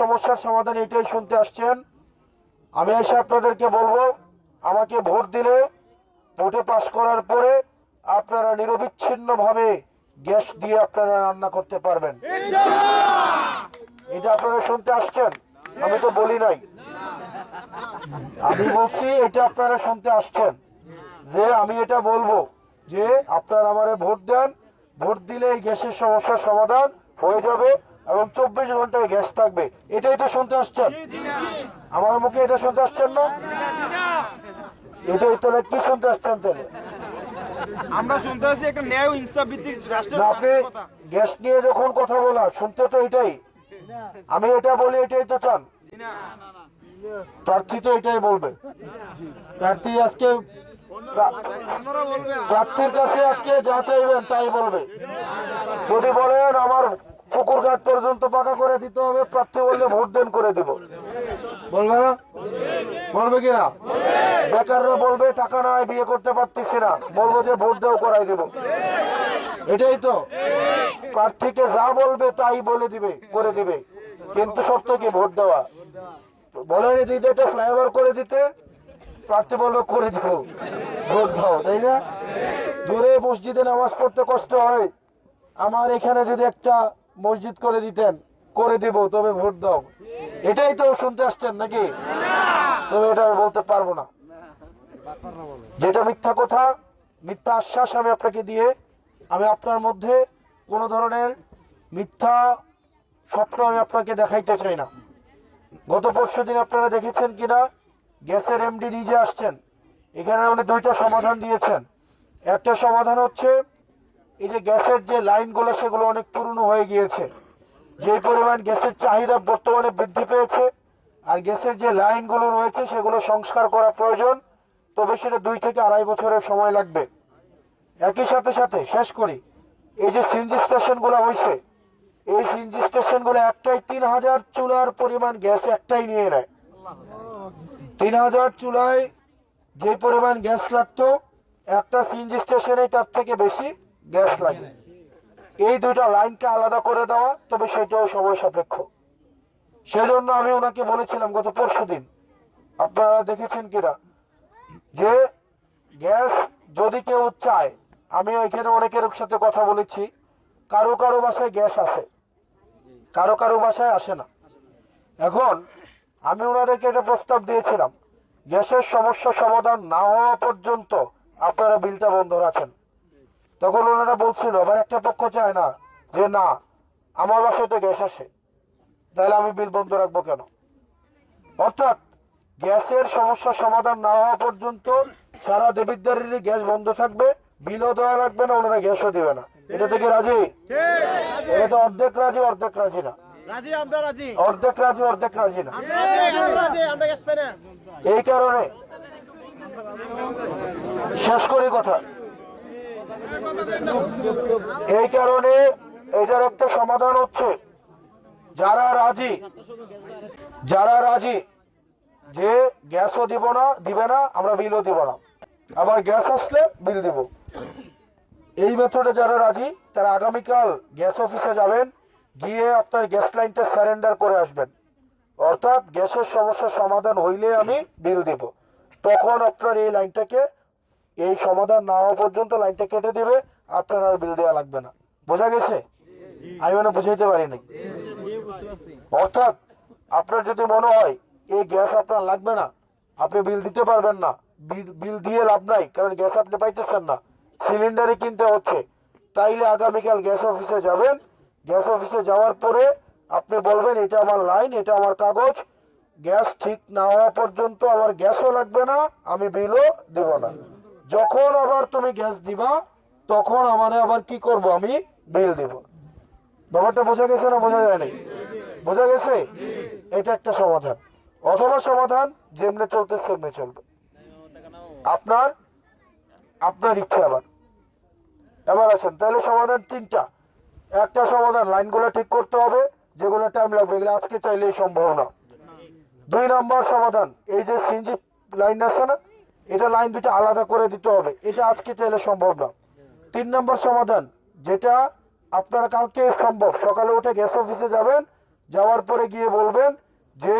সমস্যার সমাধান এটাই শুনতে আসছেন। আমি এসে আপনাদেরকে বলব, আমাকে ভোট দিলে, ভোটে পাশ করার পরে আপনারা নিরবিচ্ছিন্নভাবে গ্যাস দিয়ে আপনারা রান্না করতে পারবেন। এটা আপনারা শুনতে আসছেন? আমি তো বলি নাই। আমি বলছি, এটা আপনারা শুনতে আসছেন। যে আমি এটা বলব, যে আপনারা আমারে ভোট দেন, ভোট দিলে এই গ্যাসের সমস্যার সমাধান হয়ে যাবে। এবং চব্বিশ ঘন্টায় গ্যাস থাকবে। এটাই তো শুনতে আসছেন? আমার মুখে এটা শুনতে আসছেন না? এটাই তাহলে কি শুনতে আসছেন তাহলে? আমরা শুনতে পাচ্ছি একটা ন্যায় ইনসাফ ভিত্তিক রাষ্ট্রের আপনি গ্যাস নিয়ে যখন কথা বলা শুনতে তো এটাই। আমি এটা বলি এটাই তো চান। প্রার্থী তো এটাই বলবে। প্রার্থী আজকে প্রার্থীর কাছে আজকে যা চাইবেন তাই বলবে। যদি বলেন আমার পুকুর ঘাট পর্যন্ত পাকা করে দিতে হবে, প্রার্থী বললে ভোট দেন করে দিব। বলবে না? বলবে কিনা বেকাররা বলবে, টাকা নয় বিয়ে করতে পারতেছি না। বলব যে ভোট দেও, করাই দেব। এটাই তো। প্রার্থীকে যা বলবে, তাই বলে দিবে, করে দিবে। কিন্তু শর্ত কি? ভোট দেওয়া। বলেন দিতে একটা ফ্লাইওভার করে দিতে। প্রার্থী বলবে, করে দেব। ভোট দাও। তাই না? দূরে মসজিদে নামাজ পড়তে কষ্ট হয়। আমার এখানে যদি একটা মসজিদ করে দিতেন, করে দিব, তবে ভোট দাও। এটাই তো শুনতে আসছেন নাকি? তবে এটা আমি বলতে পারব না। যেটা মিথ্যা কথা, মিথ্যা আশ্বাস আমি আপনাকে দিয়ে, আমি আপনার মধ্যে কোনো ধরনের মিথ্যা স্বপ্ন আমি আপনাকে দেখাইতে চাই না। গত পরশু দিন আপনারা দেখেছেন কিনা? গ্যাসের এমডি নিজে আসছেন। এখানে উনি দুইটা সমাধান দিয়েছেন। একটা সমাধান হচ্ছে এই যে গ্যাসের যে লাইনগুলো, সেগুলো অনেক পুরনো হয়ে গিয়েছে। যে পরিমাণ গ্যাসের চাহিদা বর্তমানে বৃদ্ধি পেয়েছে আর গ্যাসের যে লাইনগুলো রয়েছে, সেগুলো সংস্কার করা প্রয়োজন, তবে সেটা দুই থেকে আড়াই বছরের সময় লাগবে। একই সাথে সাথে শেষ করি, এই যে সিএনজি স্টেশনগুলো হয়েছে, এই সিএনজি স্টেশনগুলো একটাই তিন হাজার চুলার পরিমাণ গ্যাস একটাই নিয়ে নেয়। তিন হাজার চুলায় যে পরিমাণ গ্যাস লাগতো, একটা সিএনজি স্টেশনে তার থেকে বেশি। গ্যাস লাগে এই দুইটা লাইনকে আলাদা করে দেওয়া, তবে সেটাও সময় সাপেক্ষ। সেজন্য আমি ওনাকে বলেছিলাম গত পরশু দিন। আপনারা দেখেছেন কিনা? যে গ্যাস যদি কেউ চায়, আমি এখানে অনেকের সাথে কথা বলেছি, কারও কারও বাসায় গ্যাস আছে, কারও কারও বাসায় আসে না। এখন আমি ওনাদেরকে একটা প্রস্তাব দিয়েছিলাম, গ্যাসের সমস্যা সমাধান না হওয়া পর্যন্ত আপনারা বিলটা বন্ধ রাখেন। তখন ওনারা বলছিল আবার একটা পক্ষ চায় না যে না আমার বাসায় তো গ্যাস আসে। তাহলে আমি বিল বন্ধ রাখব কেন? অর্থাৎ গ্যাসের সমস্যা সমাধান না হওয়া পর্যন্ত সারা দেবিদ্বারেরই গ্যাস বন্ধ থাকবে বিলও দেওয়া লাগবে না ওনারা গ্যাসও দিবে না। এটা থেকে রাজি? এটা তো অর্ধেক রাজি অর্ধেক রাজি না। রাজি অর্ধেক রাজি অর্ধেক রাজি না। এই কারণে শেষ করি কথা। এই কারণে এটার একটা সমাধান হচ্ছে। যারা রাজি যারা রাজি, যে গ্যাসও দিব না, দিবে না, আমরা বিলও দিব না। আবার গ্যাস আসলে বিল দিব। এই মেথডে যারা রাজি, তারা আগামীকাল গ্যাস অফিসে যাবেন, গিয়ে আপনার গ্যাস লাইনটা সারেন্ডার করে আসবেন। অর্থাৎ গ্যাসের সমস্যার সমাধান হইলে আমি বিল দিব। তখন আপনার এই লাইনটাকে এই সমাধান না হওয়া পর্যন্ত লাইনটা কেটে দিবে, আপনার আর বিল দেওয়া লাগবে না। বোঝা গেছে? আমি মানে বুঝাইতে পারি নাই। অর্থাৎ, আপনার যদি মনে হয় এই গ্যাস আপনার লাগবে না, আপনি বিল দিতে পারবেন না। বিল- দিয়ে লাভ নাই, কারণ গ্যাস আপনি পাইতেছেন না। সিলিন্ডারে কিনতে হচ্ছে। তাইলে আগামীকাল গ্যাস অফিসে যাবেন। গ্যাস অফিসে যাওয়ার পরে আপনি বলবেন, এটা আমার লাইন, এটা আমার কাগজ। গ্যাস ঠিক না হওয়া পর্যন্ত আমার গ্যাসও লাগবে না, আমি বিলও দেব না। যখন আবার তুমি গ্যাস দিবা, তখন আমার আবার কি করব? আমি বিল দেব। ব্যাপারটা বোঝা গেছে না বোঝা যায় নাই? বোঝা গেছে? এটা একটা সমাধান। অথবা সমাধান যেমনে চলতে সেমনে চলবে। আপনার আপনার ইচ্ছে আবার। এবার আসেন, তাহলে সমাধান তিনটা। একটা সমাধান, লাইনগুলো ঠিক করতে হবে, যেগুলো টাইম লাগবে। এগুলো আজকে চাইলেই সম্ভব না। দুই নম্বর সমাধান, এই যে সিনজি লাইন আছে না? এটা লাইন দুটো আলাদা করে দিতে হবে। এটা আজকে চাইলে সম্ভব না। তিন নম্বর সমাধান, যেটা আপনারা কালকে সম্ভব। সকালে উঠে গ্যাস অফিসে যাবেন, যাওয়ার পরে গিয়ে বলবেন যে,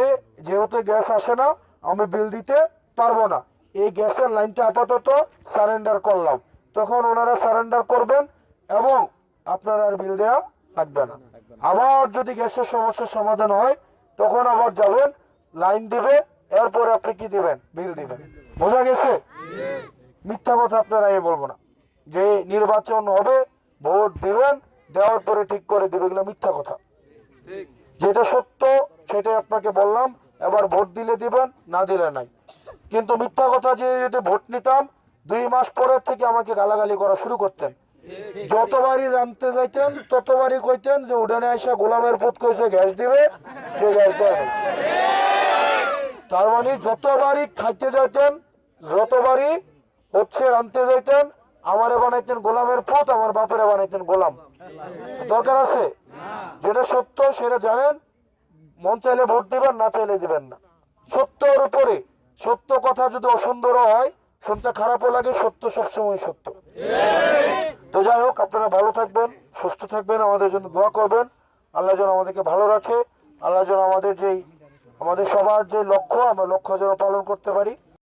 যেহেতু গ্যাস আসে না, আমি বিল দিতে পারব না। এই গ্যাসের লাইনটা আপাতত সারেন্ডার করলাম। তখন ওনারা সারেন্ডার করবেন এবং আপনার আর বিল দেওয়া লাগবে না। আবার যদি গ্যাসের সমস্যার সমাধান হয়, তখন আবার যাবেন লাইন দিবে এরপরে আপনি কি দিবেন? বিল দিবেন। বোঝা গেছে? মিথ্যা কথা আপনারা আমি বলব না। যে নির্বাচন হবে, ভোট দিবেন, দেওয়ার পরে ঠিক করে দেবে এগুলো মিথ্যা কথা। যেটা সত্য, সেটাই আপনাকে বললাম, এবার ভোট দিলে দিবেন, না দিলে নাই। কিন্তু মিথ্যা কথা যে যদি ভোট নিতাম, দুই মাস পরের থেকে আমাকে গালাগালি করা শুরু করতেন। যতবারই রানতে যাইতেন, ততবারই কইতেন যে উডানে আসা গোলামের পুত কইছে গ্যাস দিবে, সে গ্যাস দেয় তার মানে যতবারই খাইতে যাইতেন যতবারই হচ্ছে রানতে যাইতেন, আমারে বানাইতেন গোলামের পুত, আমার বাপেরা বানাইতেন গোলাম। দরকার আছে? যেটা সত্য সেটা জানেন, মন চাইলে ভোট দিবেন, না চাইলে দিবেন না। সত্যর উপরে, সত্য কথা যদি অসুন্দর হয় শুনতে খারাপও লাগে, সত্য সবসময় সত্য। তো যাই হোক, আপনারা ভালো থাকবেন, সুস্থ থাকবেন, আমাদের জন্য দোয়া করবেন। আল্লাহ যেন আমাদেরকে ভালো রাখে, আল্লাহ যেন আমাদের যেই, আমাদের সবার যে লক্ষ্য, আমরা লক্ষ্য যেন পালন করতে পারি।